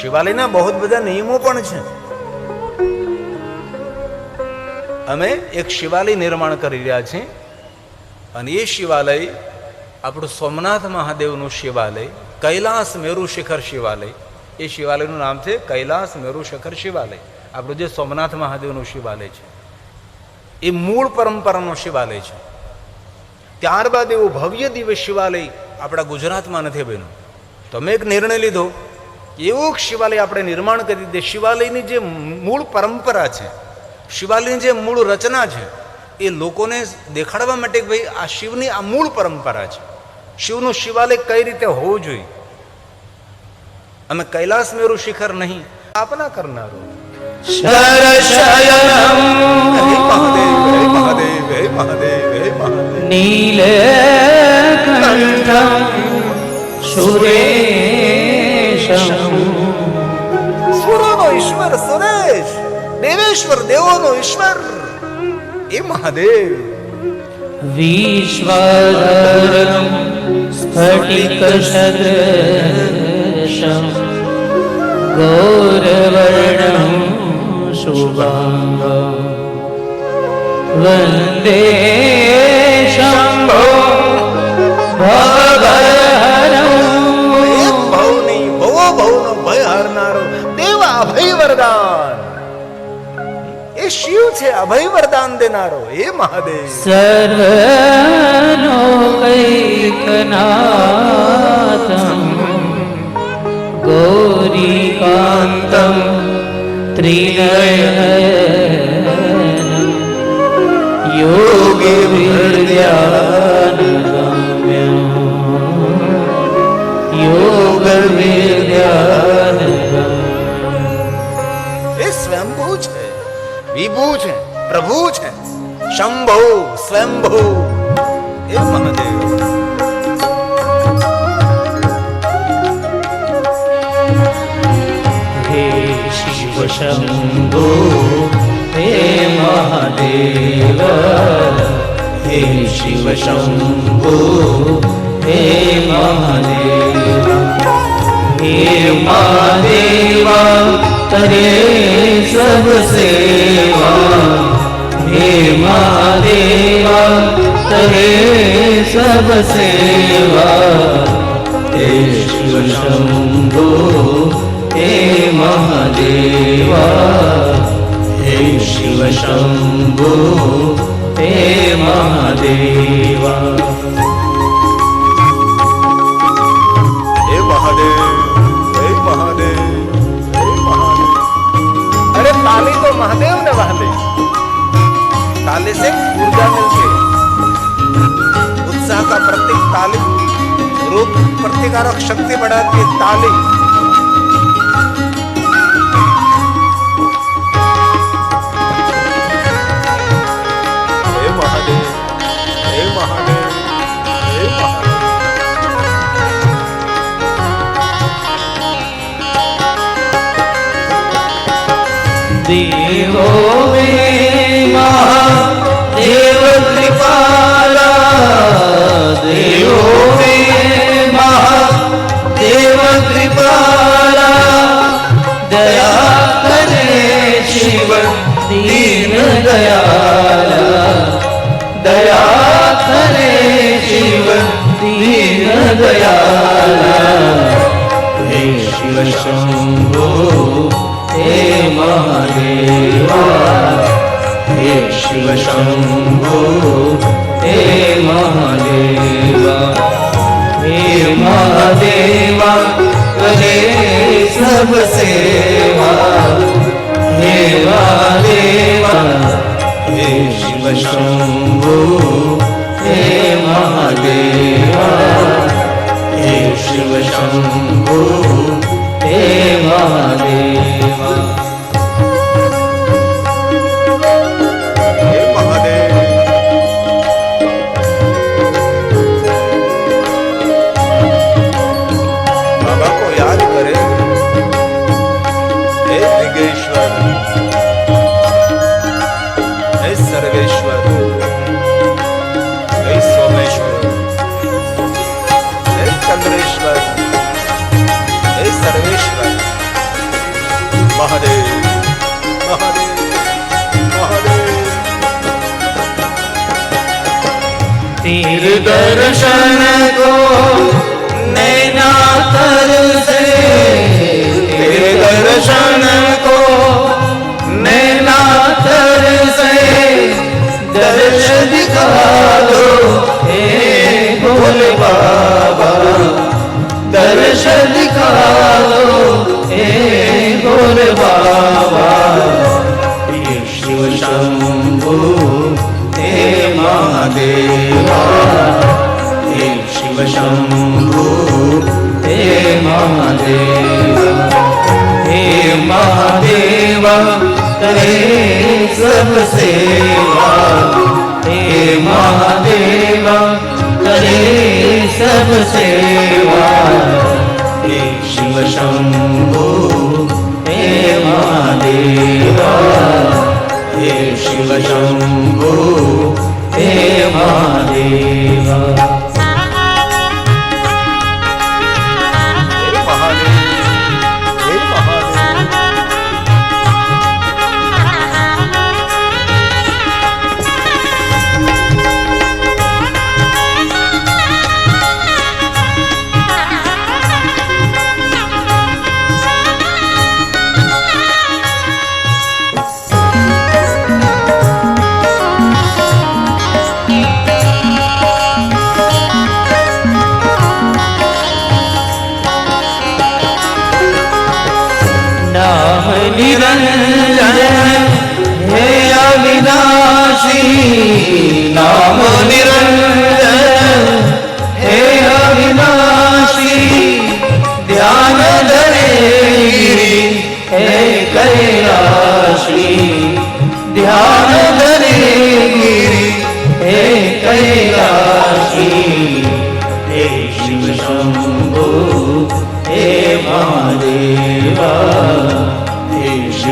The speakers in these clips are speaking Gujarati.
શિવાલયના બહુ બધા નિયમો પણ છે. અમે એક શિવાલય નિર્માણ કરી રહ્યા છીએ અને એ શિવાલય આપણું સોમનાથ મહાદેવનું શિવાલય, કૈલાસ મેરુ શિખર શિવાલય, એ શિવાલયનું નામ છે કૈલાસ મેરુ શિખર શિવાલય. આપણું જે સોમનાથ મહાદેવનું શિવાલય છે, એ મૂળ પરંપરાનો શિવાલય છે. ત્યારબાદ એવું ભવ્ય દિવ્ય શિવાલય આપણા ગુજરાતમાં નથી બન્યું. તમે એક નિર્ણય લીધો એવું શિવાલય આપણે નિર્માણ કરી દે. શિવાલયની જે મૂળ પરંપરા છે શિવાલયની જે મૂળ રચના છે એ લોકોને દેખાડવા માટે કે ભાઈ આ શિવની આ મૂળ પરંપરા છે. શિવનું શિવાલય કઈ રીતે હોવું જોઈએ? અમે કૈલાસ મેરુ શિખર નહીં સ્થાપના કરનારો. શરશયનમ. હે મહાદેવ હે મહાદેવ હે મહાદેવ. નીલ નીલકંઠમ સુરેશમ. સુરોનો ઈશ્વર સુરેશ દેવેશ્વર દેવોનો ઈશ્વર. એ મહાદેવ. વિશ્વધરમ સ્ફટિકસદૃશમ ગૌરવર્ણમ શુભાંગમ. શિવ છે અભય વરદાન દેનારો એ મહાદેવ સર્વલોકૈકનાથમ ગૌરીકાંતમ ત્રિનયનમ યોગવિદ્યાનગમ્યમ એ સ્વયંભૂ છે વિભુ છે પ્રભુ છે શંભુ સ્વયંભુ એ શિવ શંભો હે મહાદેવ હે મહાદેવા તરે સબ સેવા હે મહાદેવા તરે સબ સેવા શંભો હે મહાદેવા હે શિવ શંભો હે મહાદેવા હે મહાદેવ હે મહાદેવ હે મહાદેવ अरे ताली तो महादेव ने वाले ताली से ऊर्जा मिलती है उत्साह का प्रतीक ताली रोग प्रतिकारक शक्ति बढ़ाती है ताली દેવો દેવ કૃપાલા દેવો દેવ કૃપાલા દયા કરે શિવ દીન દયાલા. દયા કરે શિવ દીન દયાલા. હે શિવ શંભો शिव शंभो हे महादेवा हे शिव शंभो हे महादेवा हे महादेवा करे सब सेवा हे महादेवा हे शिव शंभो हे महादेवा हे शिव शंभो हे महादेवा तीर दर्शन को नैना तरसे तीर दर्शन को नैना तरसे दर्श दिखा दो हे भोले बाबा दर्श दिखा दो हे भोले बाबा ये शिव शंभु हे महादेवा દેવ હે મહાદેવ કરે સબ સેવા હે મહાદેવ કરે સબ સેવા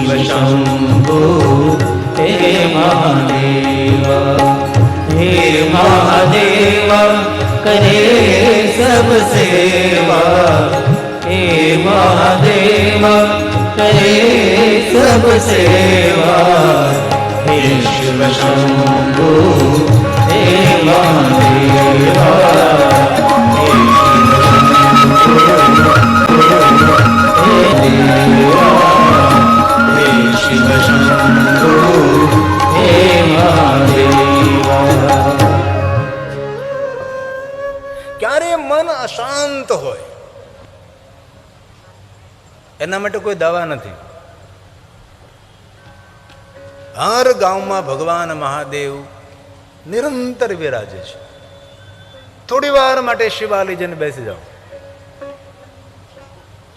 શિવ શંભો હે મહાદેવ હે મહાદેવ કરે સબ સેવા હે મહાદેવ કરે સબ સેવા હે શિવ શંભો હે મહાદેવ Hallelujah. ક્યારે મન અશાંત હોય? એના માટે કોઈ દવા નથી. હર ગામમાં ભગવાન મહાદેવ નિરંતર વિરાજે છે. થોડી વાર માટે શિવાલય જઈને બેસી જાઓ.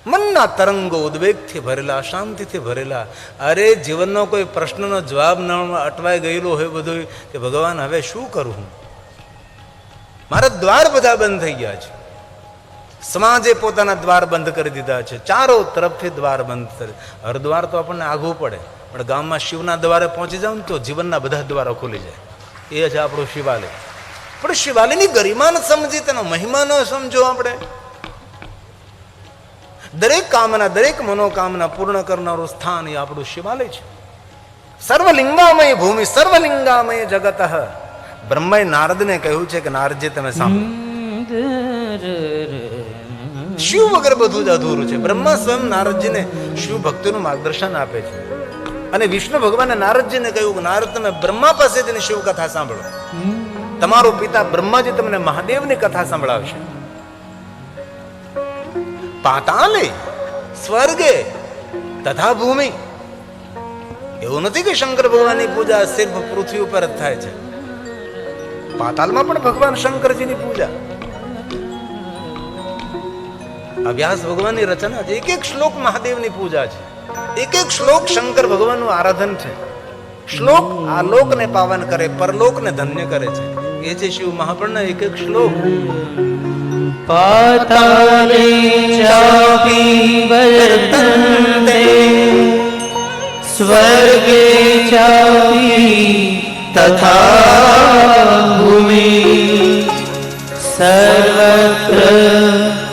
મનના તરંગો ઉદ્વેગથી ભરેલા, શાંતિથી ભરેલા. અરે, જીવનનો કોઈ પ્રશ્નનો જવાબ ન અટવાઈ ગયેલો હોય બધું કે ભગવાન, હવે શું કરું મારા દ્વાર બધા બંધ થઈ ગયા છે. સમાજે પોતાના દ્વાર બંધ કરી દીધા છે. ચારો તરફથી દ્વાર બંધ કરી. હરદ્વાર તો આપણને આઘું પડે. પણ ગામમાં શિવના દ્વારે પહોંચી જાવ ને તો જીવનના બધા દ્વારો ખુલી જાય. એ છે આપણું શિવાલય. પણ શિવાલયની ન સમજી તેનો મહિમા ન સમજો આપણે. દરેક કામના, દરેક મનોકામના પૂર્ણ કરનારું સ્થાન એ આપણું શિવાલય છે. સર્વલિંગામય ભૂમિ, સર્વલિંગામય જગત. બ્રહ્મય નારદને કહ્યું છે કે નારદજી, તમે સાંભળો. શિવ વગર બધું જ અધૂરું છે. બ્રહ્મા સ્વયં નારદજીને શિવ ભક્તિનું માર્ગદર્શન આપે છે. અને વિષ્ણુ ભગવાને નારદજીને કહ્યું કે નારદ, તમે બ્રહ્મા પાસેથી શિવ કથા સાંભળો. તમારો પિતા બ્રહ્માજી તમને મહાદેવની કથા સંભળાવશે. પાતાલે? સ્વર્ગે? તથા ભૂમિ? એવું નથી કે શંકર ભગવાનની પૂજા સિર્ફ પૃથ્વી ઉપર જ થાય છે? પાતાલમાં પણ ભગવાન શંકરજીની પૂજા. અભ્યાસ ભગવાનની રચના છે. એક એક શ્લોક મહાદેવની પૂજા છે. એક એક શ્લોક શંકર ભગવાનનું આરાધન છે. શ્લોક આ લોકને પાવન કરે, પરલોકને ધન્ય કરે છે. એ છે શિવ મહાપુરાણના એક એક શ્લોક. पतानि चापि वर्तन्ते स्वर्गे चापि तथा भूमि सर्वत्र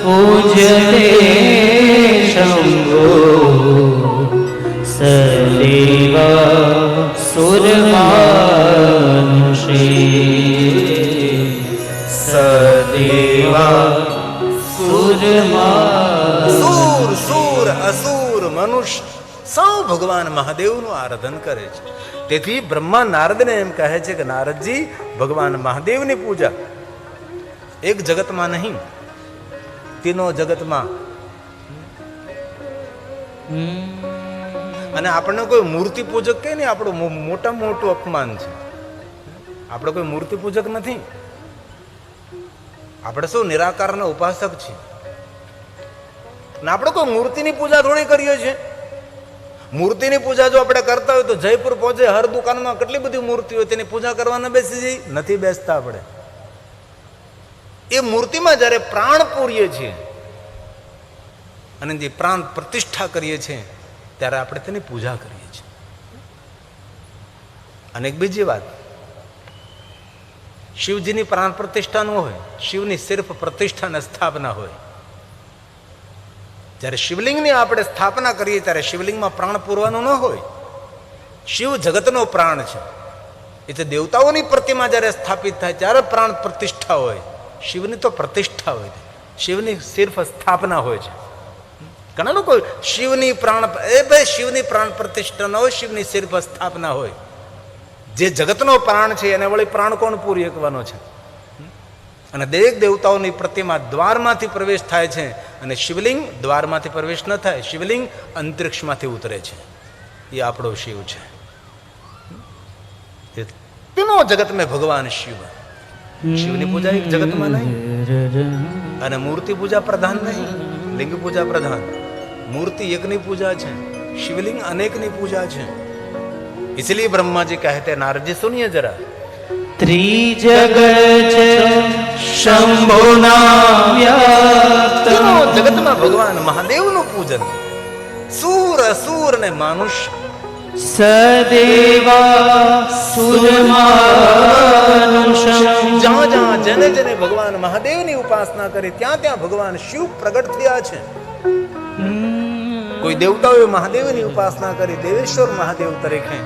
पूज्यते शम्भो सदेव सुरमानुषे सदेवा સુર સુર અસુર મનુષ્ય. સૌ ભગવાન મહાદેવનું આરાધન કરે છે. તેથી બ્રહ્મા નારદને એમ કહે છે કે નારદજી ભગવાન મહાદેવની પૂજા. એક જગતમાં નહીં તેનો જગતમાં. અને આપણને કોઈ મૂર્તિ પૂજક કે નહીં આપણું મોટા મોટું અપમાન છે. આપણે કોઈ મૂર્તિ પૂજક નથી. આપણે શું નિરાકારના ઉપાસક છીએ. ને આપણે કોઈ મૂર્તિની પૂજા થોડી કરીએ છીએ? મૂર્તિની પૂજા જો આપણે કરતા હોય તો જયપુર પહોંચે, હર દુકાનમાં કેટલી બધી મૂર્તિઓ તેની પૂજા કરવાના બેસી જઈ નથી બેસતા આપણે. એ મૂર્તિમાં જ્યારે પ્રાણ પૂરીએ છીએ અને જે પ્રાણ પ્રતિષ્ઠા કરીએ છીએ, ત્યારે આપણે તેની પૂજા કરીએ છીએ. અને એક બીજી વાત, શિવજીની પ્રાણ પ્રતિષ્ઠા ન હોય, શિવની સિર્ફ પ્રતિષ્ઠા અને સ્થાપના હોય. જ્યારે શિવલિંગની આપણે સ્થાપના કરીએ ત્યારે શિવલિંગમાં પ્રાણ પૂરવાનું ન હોય. શિવ જગતનો પ્રાણ છે. એટલે દેવતાઓની પ્રતિમા જ્યારે સ્થાપિત થાય ત્યારે પ્રાણ પ્રતિષ્ઠા હોય. શિવની તો પ્રતિષ્ઠા હોય. શિવની સિર્ફ સ્થાપના હોય છે. ઘણા લોકો શિવની પ્રાણ એ ભાઈ શિવની પ્રાણ પ્રતિષ્ઠા ન હોય, શિવની સિર્ફ સ્થાપના હોય. જે જગતનો પ્રાણ છે, એને વળી પ્રાણ કોણ પૂરી શકવાનો છે? અને દરેક દેવતાઓની પ્રતિમા દ્વારમાંથી પ્રવેશ થાય છે અને શિવલિંગ દ્વારમાંથી પ્રવેશ ન થાય શિવલિંગ અંતરિક્ષમાંથી ઉતરે છે એ આપણો શિવ છે એ તેનો જગત મેં ભગવાન શિવ શિવની પૂજા એક જગતમાં નહીં અને મૂર્તિ પૂજા પ્રધાન નહીં લિંગ પૂજા પ્રધાન મૂર્તિ એકની પૂજા છે શિવલિંગ અનેકની પૂજા છે इसलिए ब्रह्मा जी कहते हैं नारद जी सुनिए जरा ત્રિજગત શંભુના જગતમાં ભગવાન મહાદેવનું પૂજન સૂર અસુર ને માનુષ્ય સદેવા જ્યાં જ્યાં જેને જેને ભગવાન મહાદેવની ઉપાસના કરી ત્યાં ત્યાં ભગવાન શિવ પ્રગટ થયા છે કોઈ દેવતાઓએ મહાદેવની ઉપાસના કરી દેવેશ્વર મહાદેવ તરીકે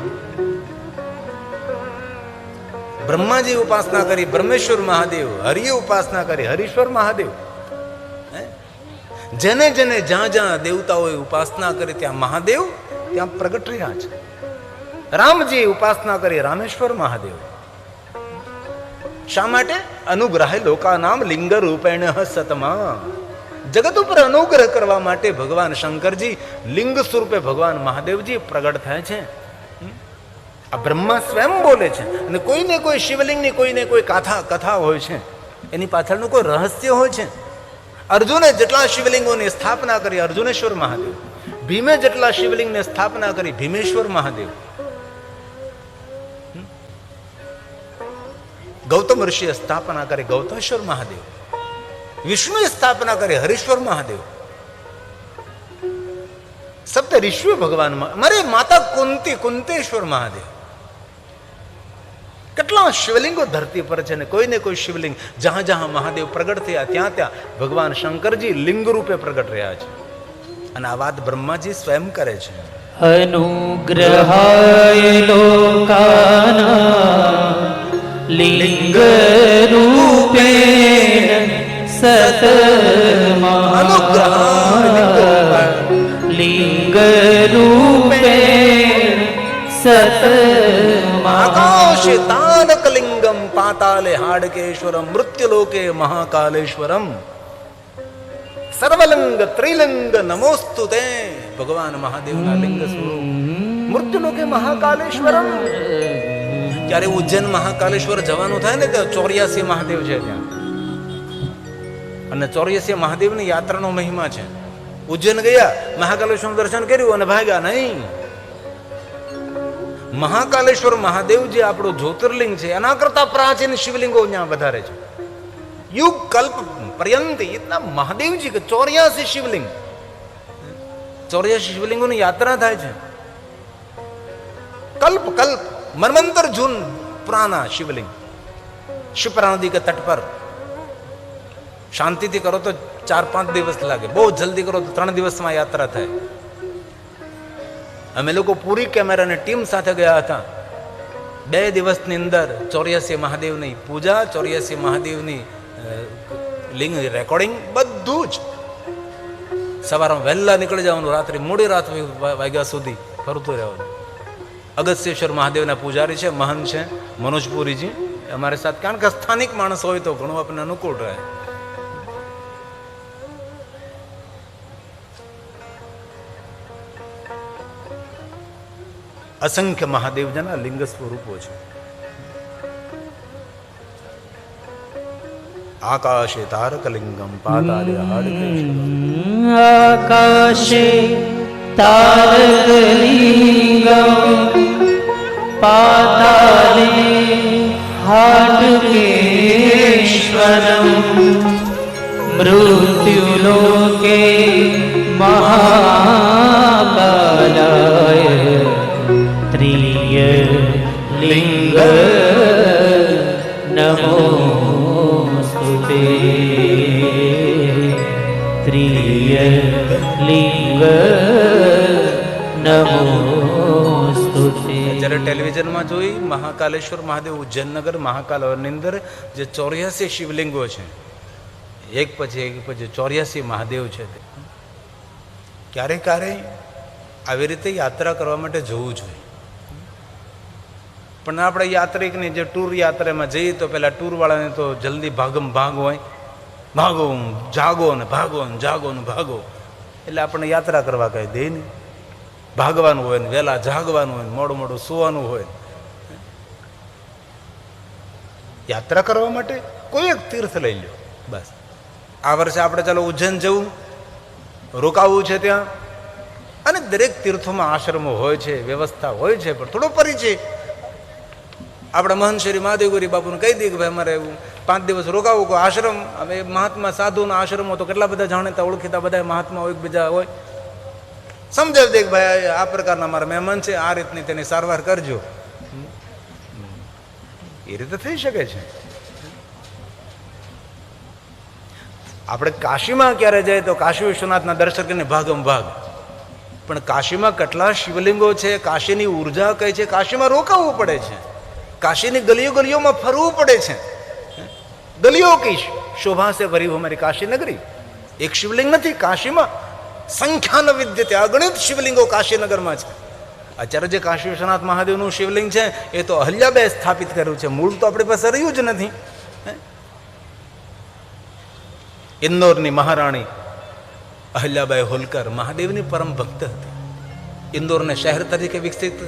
બ્રહ્માજી ઉપાસના કરી બ્રહ્મેશ્વર મહાદેવ, હરિએ ઉપાસના કરી, હરીશ્વર મહાદેવ? જેને જેને જ્યાં જ્યાં દેવતાઓએ ઉપાસના કરી, ત્યાં મહાદેવ, ત્યાં પ્રગટ રહ્યા છે. રામજી ઉપાસના કરી, રામેશ્વર મહાદેવ. શા માટે? અનુગ્રહ લોકાનામ લિંગ રૂપેણ સતમા. જગત ઉપર અનુગ્રહ કરવા માટે ભગવાન શંકરજી લિંગ સ્વરૂપે ભગવાન મહાદેવજી પ્રગટ થાય છે? આ બ્રહ્મા સ્વયં બોલે છે. અને કોઈને કોઈ શિવલિંગની, કોઈને કોઈ કથા કથા હોય છે. એની પાછળનું કોઈ રહસ્ય હોય છે. અર્જુને જેટલા શિવલિંગોની સ્થાપના કરી અર્જુનેશ્વર મહાદેવ, ભીમે જેટલા શિવલિંગની સ્થાપના કરી ભીમેશ્વર મહાદેવ. ગૌતમ ઋષિએ સ્થાપના કરી ગૌતમેશ્વર મહાદેવ. વિષ્ણુએ સ્થાપના કરી હરીશ્વર મહાદેવ. સપ્ત ઋષિઓ ભગવાન મારે માતા કુંતી, કુંતેશ્વર મહાદેવ. કેટલા શિવલિંગો ધરતી પર છે ને કોઈને કોઈ શિવલિંગ જ્યાં જ્યાં મહાદેવ પ્રગટ થયા ત્યાં ત્યાં ભગવાન શંકરજી લિંગ રૂપે પ્રગટ રહ્યા છે. અને આ વાત બ્રહ્માજી સ્વયં કરે છે. અનુગ્રહાય લોકાના લિંગ રૂપે સત અનુગ્રહ લિંગ રૂપ ఆకాశతానకలింగం పాతాలే హాడకేశ్వరం మృత్యులోకే మహాకాళేశ్వరం સર્વલિંગ ત્રિલિંગ નમોસ્તુ તે ભગવાન મહાદેવના લિંગ મૃત્યુલોકે મહાકાલેશ્વરમ જ્યારે ઉજ્જૈન મહાકાલેશ્વર જવાનું થાય ને ત્યાં ચોર્યાસી મહાદેવ છે ત્યાં. અને ચોર્યાસી મહાદેવની યાત્રાનો મહિમા છે. ઉજ્જૈન ગયા મહાકાલેશ્વર દર્શન કર્યું અને ભાગ્યા નહીં. મહાકાલેશ્વર મહાદેવ જે આપણું જ્યોતિર્લિંગ છે, એના કરતા પ્રાચીન શિવલિંગો ત્યાં વધારે છે. યુગ કલ્પ પર્યંત એટલા મહાદેવજી કે ચોર્યાસી શિવલિંગ. ચોર્યાસી શિવલિંગોની યાત્રા થાય છે. કલ્પ કલ્પ મન્વંતર જૂન પુરાના શિવલિંગ. શિપરા નદી કે તટ પર. શાંતિથી કરો તો ચાર પાંચ દિવસ લાગે. બહુ જલ્દી કરો તો ત્રણ દિવસમાં યાત્રા થાય. અમે લોકો પૂરી કેમેરાની ટીમ સાથે ગયા હતા. બે દિવસની અંદર ચોર્યાસી મહાદેવની પૂજા, ચોર્યાસી મહાદેવની લિંગ રેકોર્ડિંગ બધું જ સવારમાં વહેલા નીકળી જવાનું, રાત્રે મોડી રાત વાગ્યા સુધી ફરતું રહેવાનું. અગસ્ત્યેશ્વર મહાદેવના પૂજારી છે, મહંત છે, મનોજપુરીજી. અમારી સાથે કારણ કે સ્થાનિક માણસ હોય તો ઘણું આપણને અનુકૂળ રહે. અસંખ્ય મહાદેવજીના લિંગ સ્વરૂપો છે. આકાશે તારકલિંગમ પાતાલે આકાશે તારકલિંગમ પાતાલે હાટકેશ્વરમ મૃત્યુલોકે મહાકાલાય. ત્રિય લિંગ નમોસ્તુતે પ્રિય લિંગ નમોસ્તુતે જ્યારે ટેલિવિઝનમાં જોઈ મહાકાલેશ્વર મહાદેવ, ઉજ્જૈનનગર મહાકાલની અંદર જે ચોર્યાસી શિવલિંગો છે, એક પછી એક પછી ચોર્યાસી મહાદેવ છે તે. ક્યારે ક્યારે આવી રીતે યાત્રા કરવા માટે જવું જોઈએ. પણ આપણે યાત્રિકની જે ટૂર યાત્રામાં જઈએ તો પેલા ટૂરવાળાને તો જલ્દી ભાગમ ભાગ હોય. ભાગો, જાગો ને ભાગો ને જાગો ને ભાગો. એટલે આપણને યાત્રા કરવા કાંઈ દે નહીં. ભાગવાનું હોય ને વહેલા જાગવાનું હોય ને મોડું મોડું સુવાનું હોય યાત્રા કરવા માટે કોઈ એક તીર્થ લઈ લો બસ. આ વર્ષે આપણે ચાલો ઉજ્જૈન જવું. રોકાવું છે ત્યાં. અને દરેક તીર્થોમાં આશ્રમો હોય છે, વ્યવસ્થા હોય છે, પણ થોડો પરિચય આપણા મહંત શ્રી મહાદેવગુરી બાપુને કહી દઈએ કે ભાઈ અમારે પાંચ દિવસ રોકાવું કોઈ આશ્રમ. હવે મહાત્મા સાધુના આશ્રમો તો કેટલા બધા જાણીતા, ઓળખીતા બધા મહાત્મા હોય બીજા હોય. સમજાવી દે કે ભાઈ આ પ્રકારના મારા મહેમાન છે, આ રીતની તેની સારવાર કરજો. એ રીતે થઈ શકે છે. આપણે કાશીમાં ક્યારે જાય તો કાશી વિશ્વનાથના દર્શન કરીને ભાગમ ભાગ. પણ કાશીમાં કેટલા શિવલિંગો છે, કાશીની ઊર્જા કઈ છે, કાશીમાં રોકાવવું પડે છે. કાશીની ગલીઓ ગલીઓમાં ફરવું પડે છે. ગલીઓ કહીશ, શોભા સે ભરી અમારી કાશી નગરી. એક શિવલિંગ નથી, કાશીમાં સંખ્યા ન વિદ્યતે અગણિત શિવલિંગો કાશીનગરમાં છે. અત્યારે જે કાશી વિશ્વનાથ મહાદેવનું શિવલિંગ છે, એ તો અહલ્યાબાઈ સ્થાપિત કર્યું છે. મૂળ તો આપણી પાસે રહ્યું જ નથી? ઇન્દોરની મહારાણી અહલ્યાબાઈ હોલકર મહાદેવની પરમ ભક્ત હતી. ઇન્દોરને શહેર તરીકે વિકસિત,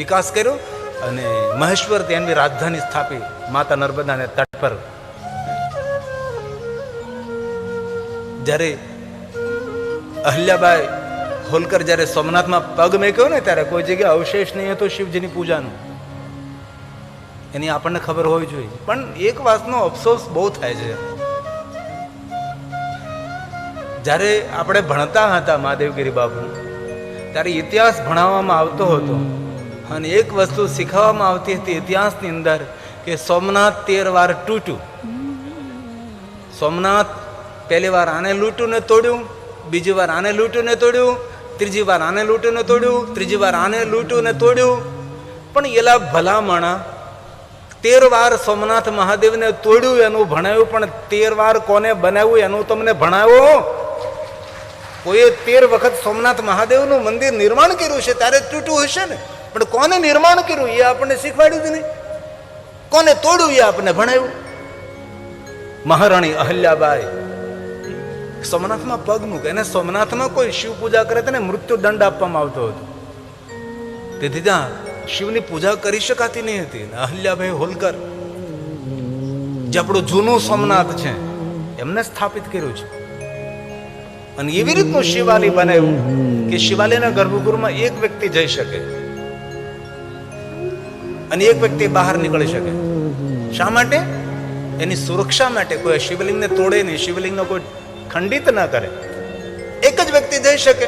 વિકાસ કર્યો. અને મહેશ્વર તેની રાજધાની સ્થાપી માતા નર્મદાને તટ પર. જ્યારે અહલ્યાબાઈ હોલકર જ્યારે સોમનાથમાં પગ મેક્યો ને ત્યારે કોઈ જગ્યાએ અવશેષ નહીં હતો શિવજીની પૂજાનું. એની આપણને ખબર હોવી જોઈએ. પણ એક વાતનો અફસોસ બહુ થાય છે. જ્યારે આપણે ભણતા હતા મહાદેવગીરી બાબુ ત્યારે ઇતિહાસ ભણાવવામાં આવતો હતો. અને એક વસ્તુ શીખવવામાં આવતી હતી ઇતિહાસની અંદર કે સોમનાથ તેર વાર તૂટ્યું. સોમનાથ પહેલી વાર આને લૂંટ્યું ને તોડ્યું, બીજી વાર આને લૂંટ્યું ને તોડ્યું, ત્રીજી વાર આને લૂંટ્યું ને તોડ્યું, ત્રીજી વાર આને લૂંટ્યું ને તોડ્યું. પણ એલા ભલામણા, તેર વાર સોમનાથ મહાદેવને તોડ્યું એનું ભણાવ્યું પણ તેર વાર કોને બનાવ્યું એનું તમને ભણાવ્યો કોઈએ તેર વખત સોમનાથ મહાદેવનું મંદિર નિર્માણ કર્યું છે, ત્યારે તૂટ્યું હશે ને? પણ કોને નિર્માણ કર્યું એ આપણને શીખવાડ્યું જ નહીં. કોને તોડ્યું એ આપણને ભણાવ્યું. મહારાણી અહલ્યાબાઈ સોમનાથમાં પગ મૂકે અને સોમનાથમાં કોઈ શિવ પૂજા કરે તેને મૃત્યુ દંડ આપવામાં આવતો હતો. તેથી ત્યાં શિવની પૂજા કરી શકાતી નહીં હતી અહલ્યાભાઈ હોલકર, જે આપણું જૂનું સોમનાથ છે, એમને સ્થાપિત કર્યું છે. અને એવી રીતનું શિવાલય બનાવ્યું કે શિવાલયના ગર્ભગૃહમાં એક વ્યક્તિ જઈ શકે. અને એક વ્યક્તિ બહાર નીકળી શકે. શા માટે? એની સુરક્ષા માટે કોઈ શિવલિંગને તોડે નહીં, શિવલિંગનો કોઈ ખંડિત ના કરે. એક જ વ્યક્તિ જઈ શકે.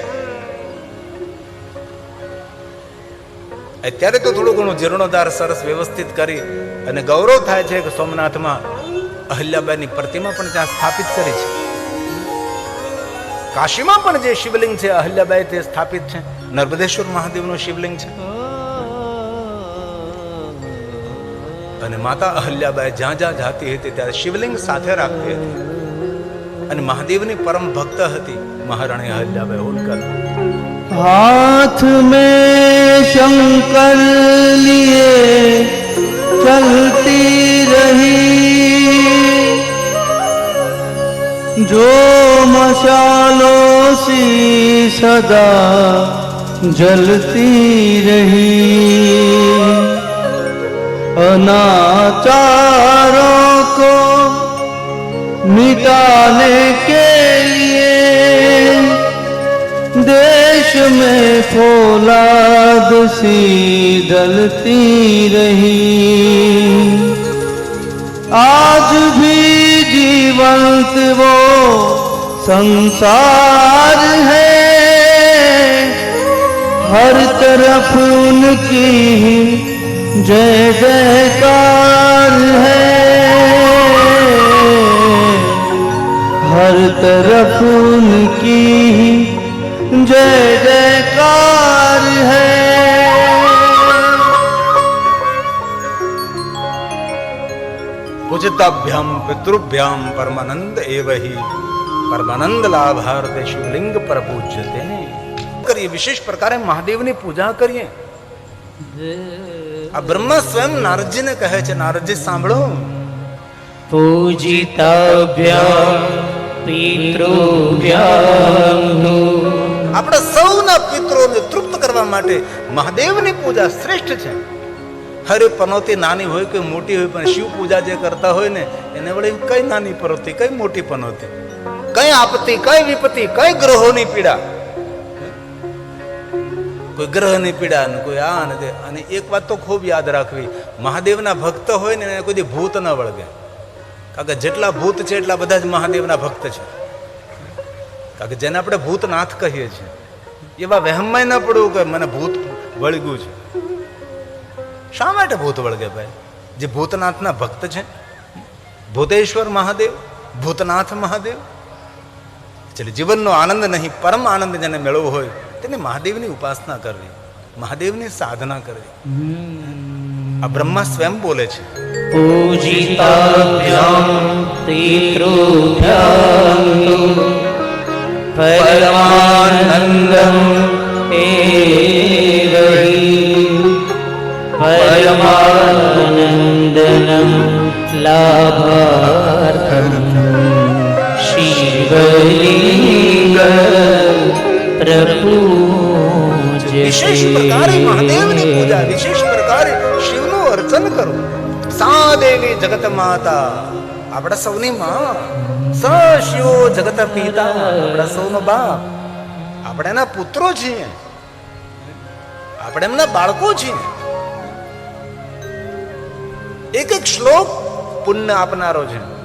અત્યારે તો થોડું ઘણું જીર્ણોદ્ધાર સરસ વ્યવસ્થિત કરી અને ગૌરવ થાય છે કે સોમનાથમાં અહલ્યાબાઈની પ્રતિમા પણ ત્યાં સ્થાપિત કરી છે. કાશીમાં પણ જે શિવલિંગ છે, અહલ્યાબાઈ તે સ્થાપિત છે. નર્મદેશ્વર મહાદેવનું શિવલિંગ છે. અને માતા અહલ્યાબાઈ જ્યાં જ્યાં જાતી હતી ત્યારે શિવલિંગ સાથે રાખતી હતી. અને મહાદેવની પરમ ભક્ત હતી મહારાણી અહલ્યાબાઈ હોલકર. હાથ મે શંકર લીએ ચલતી રહી. જો મશાલો સી સદા જલતી રહી. अनाचारों को मिटाने के लिए देश में फौलाद सी डलती रही। आज भी जीवंत वो संसार है। हर तरफ़ उनकी जय जयकार है। हर तरफ़ उनकी जय जयकार है। उचिताभ्याम पितृभ्याम परमानंद एव ही परमानंद लाभार्थ शिवलिंग पर पूज्यते करिए विशेष प्रकार महादेव ने पूजा करिए આ બ્રહ્મા સ્વયં નારદજીને કહે છે નારદજી સાંભળો. પૂજિતાભ્યામ પિતૃભ્યામ આપણા સૌના પિત્રોને તૃપ્ત કરવા માટે મહાદેવની પૂજા શ્રેષ્ઠ છે. હરે પનોતી નાની હોય કે મોટી હોય પણ શિવ પૂજા જે કરતા હોય ને એને વળી કઈ નાની પનોતી કઈ મોટી પનોતી? કઈ આપતી કઈ વિપત્તિ કઈ ગ્રહોની પીડા? કોઈ ગ્રહની પીડા ને કોઈ આ ને અને એક વાત તો ખૂબ યાદ રાખવી. મહાદેવના ભક્ત હોય ને એને કોઈ ભૂત ન વળગે. કારણ કે જેટલા ભૂત છે એટલા બધા જ મહાદેવના ભક્ત છે. કારણ કે જેને આપણે ભૂતનાથ કહીએ છીએ. એવા વહેમમાં ન પડવું કે મને ભૂત વળગ્યું છે. શા માટે ભૂત વળગે ભાઈ? જે ભૂતનાથના ભક્ત છે? ભૂતેશ્વર મહાદેવ? ભૂતનાથ મહાદેવ? એટલે જીવનનો આનંદ નહીં, પરમ આનંદ જેને મેળવવો હોય તેને મહાદેવની ઉપાસના કરવી મહાદેવની સાધના કરવી. આ બ્રહ્મા સ્વયં બોલે છે. પરમાનંદમ પરમાનંદનમ વિશેષ પ્રકારે મહાદેવની પૂજા, વિશેષ પ્રકારે શિવનું અર્ચન કરો. સા દેવી જગત માતા આપણા સૌની માં. સ શિવો જગત પિતા, આપણા સૌનો બાપ. આપણે એના પુત્રો છીએ. આપણે એમના બાળકો છીએ. એક એક શ્લોક પુણ્ય આપનારો છે.